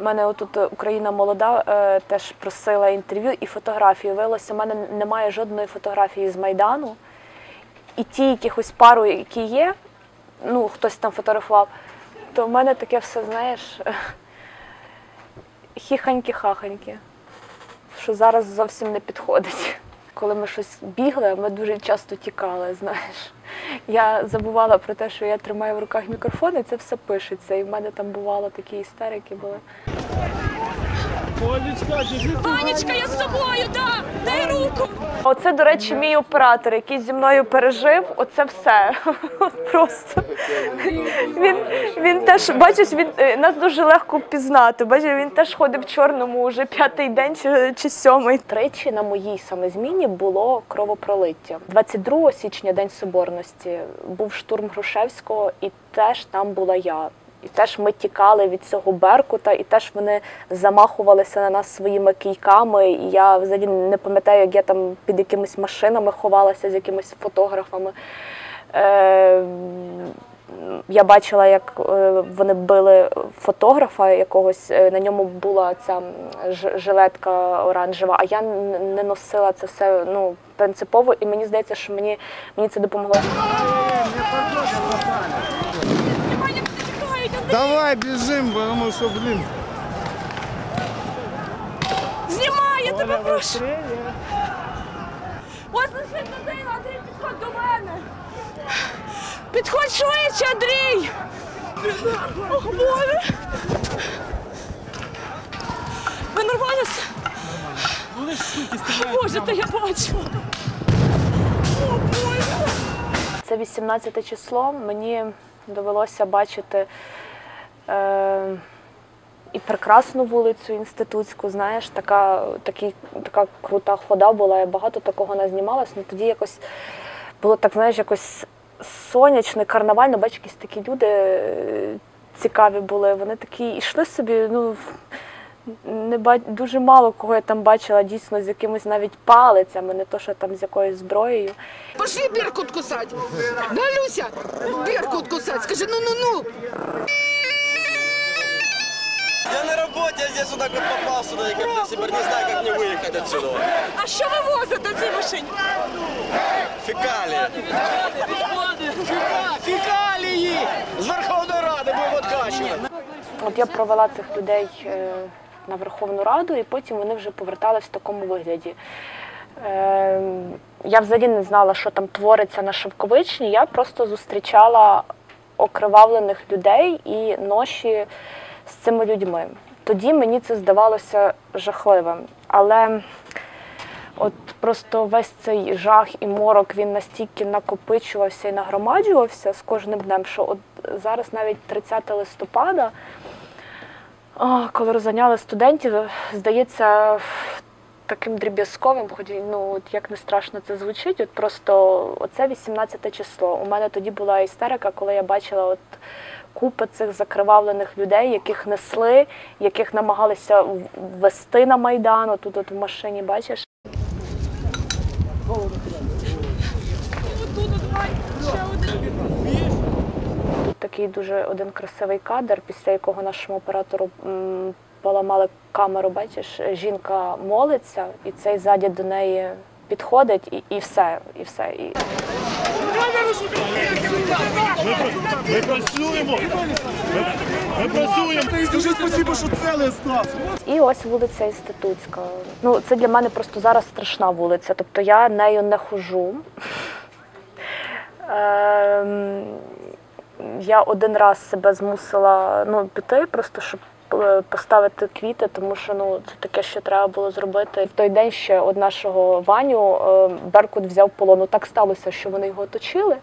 У мене отут е, Україна молода е, теж просила інтерв'ю і фотографію. Виявилося, в мене немає жодної фотографії з Майдану. І ті якихось пару, які є, ну хтось там фотографував, то в мене таке все, знаєш, хіханьки-хаханьки, що зараз зовсім не підходить. Коли ми щось бігли, ми дуже часто тікали, знаєш. Я забувала про те, що я тримаю в руках мікрофон, і це все пишеться. І в мене там бувало такі істерики були. Ванечка, я з тобою, да! Дай руку! Оце, до речі, мій оператор, який зі мною пережив. Оце все. Просто він, він теж, бачиш, він е, нас дуже легко впізнати. Бачиш, він теж ходив в чорному вже п'ятий день чи, чи сьомий. Тричі на моїй саме зміні було кровопролиття. 22 січня, день соборності, був штурм Грушевського, і теж там була я. І теж ми тікали від цього беркута, і теж вони замахувалися на нас своїми кійками. І я взагалі не пам'ятаю, як я там під якимись машинами ховалася з якимись фотографами. Е, я бачила, як е, вони били фотографа якогось, е, на ньому була ця жилетка оранжева, а я не носила це все ну, принципово, і мені здається, що мені, мені це допомогло. Давай бежим, потому что, блин, Знімай, я тебе прошу! Ось лише людина, Андрій, підходь до мене! Підходь швидше, Андрій! Ох, Боже! Ви нормально? все? Боже, та я бачу! О, Боже! Це 18 число. Мені довелося бачити е, і прекрасну вулицю інститутську. Знаєш, така, такі, така крута хода була. Я багато такого не знімалась. Ну тоді якось було так, знаєш, якось сонячно, карнавально. Бачиш, якісь такі люди е, цікаві були. Вони такі йшли собі. ну, не ба... дуже мало кого я там бачила дійсно з якимись навіть палицями, не то що там з якоюсь зброєю. Пошли Беркут кусать. Да, Люся? Беркут кусать. Скажи, ну-ну-ну. Я на работе, я здесь вот так вот попал сюда, и как до сих не знаю, как мне выехать отсюда. А що ви возите в цій машині? Фекалии. фекалии с Верховной Рады будем откачивать. От я провела цих людей е, на Верховну Раду, і потім вони вже повертались в такому вигляді. Е, Я взагалі не знала, що там твориться на Шовковичні. Я просто зустрічала окривавлених людей і ноші з цими людьми. Тоді мені це здавалося жахливим. Але от просто весь цей жах і морок він настільки накопичувався і нагромаджувався з кожним днем, що от зараз навіть 30 листопада, коли розганяли студентів, здається таким дріб'язковим, хоч ну от як не страшно це звучить. От просто оце 18 число. У мене тоді була істерика, коли я бачила от купи цих закривавлених людей, яких несли, яких намагалися ввести на майдан. Тут от в машині бачиш. Такий дуже один красивий кадр, після якого нашому оператору поламали камеру. Бачиш, жінка молиться, і цей ззаді до неї підходить, і, і все, і все. І... Ми працюємо! Ми, ми працюємо! Скажи спасибо, что целый Стас. І ось вулиця Інститутська. Ну, це для мене просто зараз страшна вулиця. Тобто я нею не хожу. Ем, я один раз себе змусила ну, піти, просто щоб поставити квіти, тому що ну, це таке, що треба було зробити. В той день ще од нашого Ваню е, Беркут взяв в полон. Ну, Так сталося, що вони його оточили.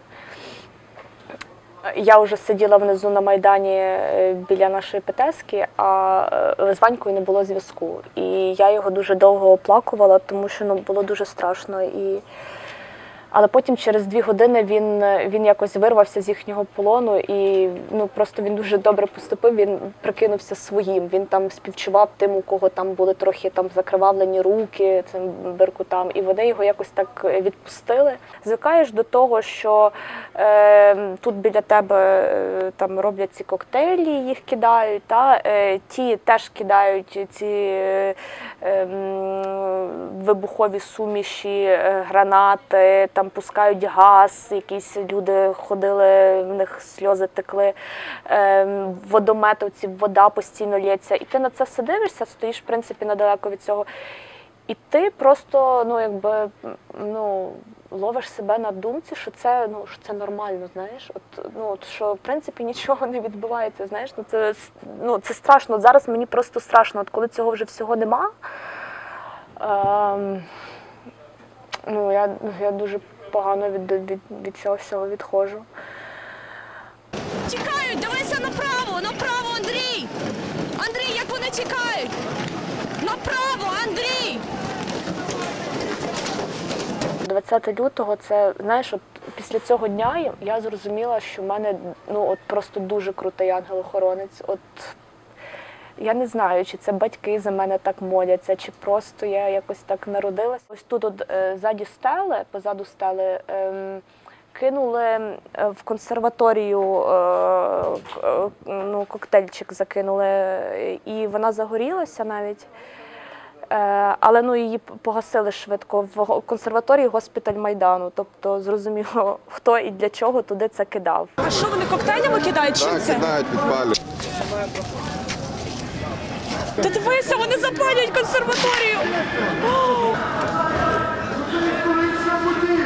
Я вже сиділа внизу на майдані е, біля нашої ПТСки, а е, з Ванькою не було зв'язку. І я його дуже довго оплакувала, тому що ну, було дуже страшно. І Але потім через дві години він, він якось вирвався з їхнього полону, і ну просто він дуже добре поступив. Він прикинувся своїм. Він там співчував тим, у кого там були трохи там закривавлені руки цим беркутам, і вони його якось так відпустили. Звикаєш до того, що е, тут біля тебе е, там роблять ці коктейлі, їх кидають. Та е, ті теж кидають ці е, ем, вибухові суміші, е, гранати, там пускають газ, якісь люди ходили, в них сльози текли, ем, водометовці, вода постійно лється. І ти на це все дивишся, стоїш в принципі недалеко від цього. І ти просто ну якби ну ловиш себе на думці, що це ну що це нормально, знаєш. От ну от що в принципі нічого не відбувається. Знаєш, ну це ну це страшно. Зараз мені просто страшно. От коли цього вже всього нема. Ем, ну я, я дуже погано від, від, від цього всього відходжу. Тікають, дивися направо, направо, Андрій! Андрій, як вони тікають! Направо, Андрій! 20 лютого, це знаєш, от після цього дня я- зрозуміла, що в мене ну от просто дуже крутий ангел-охоронець. От я не знаю, чи це батьки за мене так моляться, чи просто я якось так народилась. Ось тут, от е, ззаді стели, позаду стели. ем, Кинули е, в консерваторію е, к- ну, коктейльчик закинули, і вона загорілася навіть. Е, Але ну її погасили швидко в консерваторії госпіталь Майдану. Тобто зрозуміло, хто і для чого туди це кидав. А що вони коктейлями кидають? Так, це? кидають, підпалюють. Та дивися, вони запалюють консерваторію!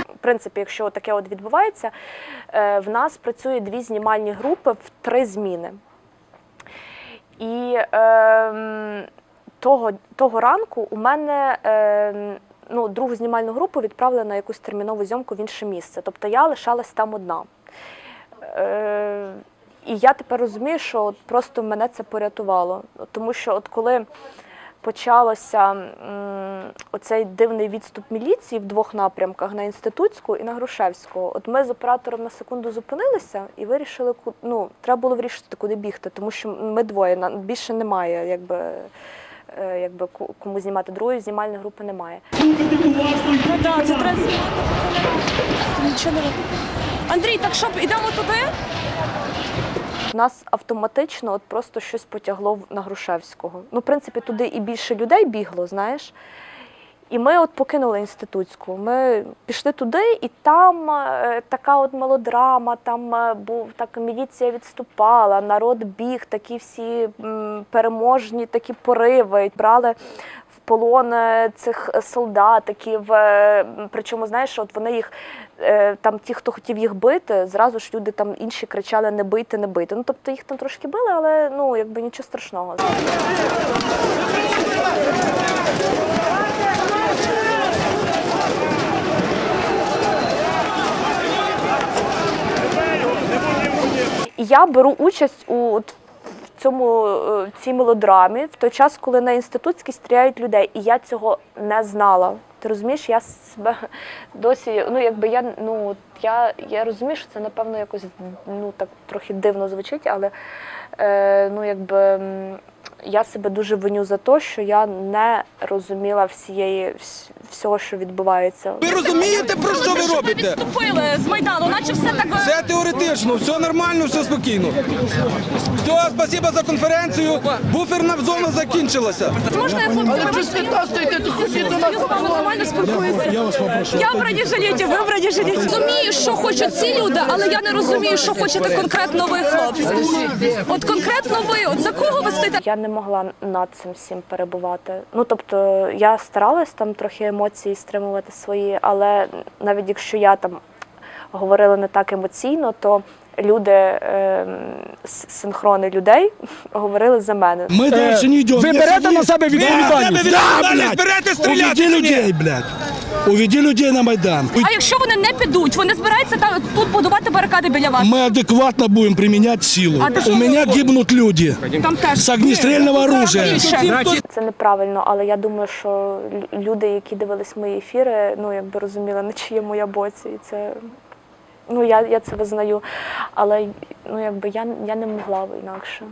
В принципі, якщо таке от відбувається, е, в нас працює дві знімальні групи в три зміни. І е, того, того ранку у мене е, ну, другу знімальну групу відправили на якусь термінову зйомку в інше місце. Тобто я лишалась там одна. Е, і я тепер розумію, що от просто мене це порятувало. Тому що от коли почалося м, оцей дивний відступ міліції в двох напрямках на інститутську і на Грушевську. От ми з оператором на секунду зупинилися і вирішили, ну, треба було вирішити, куди бігти, тому що ми двоє, більше немає, якби. е, Якби кому знімати другої знімальної групи немає. Ну це треба. Нічого не. Андрій, так що, йдемо туди? Нас автоматично от просто щось потягло на Грушевського. Ну, в принципі, туди і більше людей бігло, знаєш. І ми от покинули інститутську. Ми пішли туди, і там е, така от мелодрама, там е, був так міліція відступала, народ біг, такі всі переможні такі пориви. Брали полон е, цих солдатиків. е, Причому, знаєш, от вони їх е, там, ті, хто хотів їх бити, зразу ж люди там інші кричали не бийте, не бийте. Ну тобто їх там трошки били, але ну якби нічого страшного. Я беру участь у от, цьому е, цій мелодрамі в той час, коли на інститутській стріляють людей, і я цього не знала. Ти розумієш, я себе досі, ну якби я ну я, я розумію, що це напевно якось ну так трохи дивно звучить, але е, ну якби я себе дуже виню за те, що я не розуміла всієї всього, що відбувається. Ви розумієте, про що ви робите? Відступили з Майдану, наче все так... Все теоретично, все нормально, все спокійно. Все, спасибо за конференцію. Буферна зона закінчилася. Можна я хлопці, я з вами нормально спілкуюся. Я вас попрошу. Я в бронежилеті, ви в бронежилеті. Розумію, що хочуть ці люди, але я не розумію, що хочете конкретно ви, хлопці. От конкретно ви, от за кого ви стоїте? Я не могла над цим всім перебувати. Ну тобто я старалась там трохи емоції стримувати свої, але навіть якщо я там говорила не так емоційно, то люди, е, синхрони людей говорили за мене. Мы дальше не идем. Ви берете на себе відповідальність? Да, блядь! Берете стріляти людей, блядь! Уведи людей на Майдан. А якщо вони не підуть, вони збираються там тут будувати барикади біля вас. Мы адекватно будем применять силу. А ты что У меня вы- гибнут люди Там теж с огнестрельного оружия. більше. Це неправильно, але я думаю, що лю- люди, які дивились мої ефіри, ну якби розуміли, на чиєму я боці. І це ну я, я це визнаю. Але ну якби я, я не могла б інакше.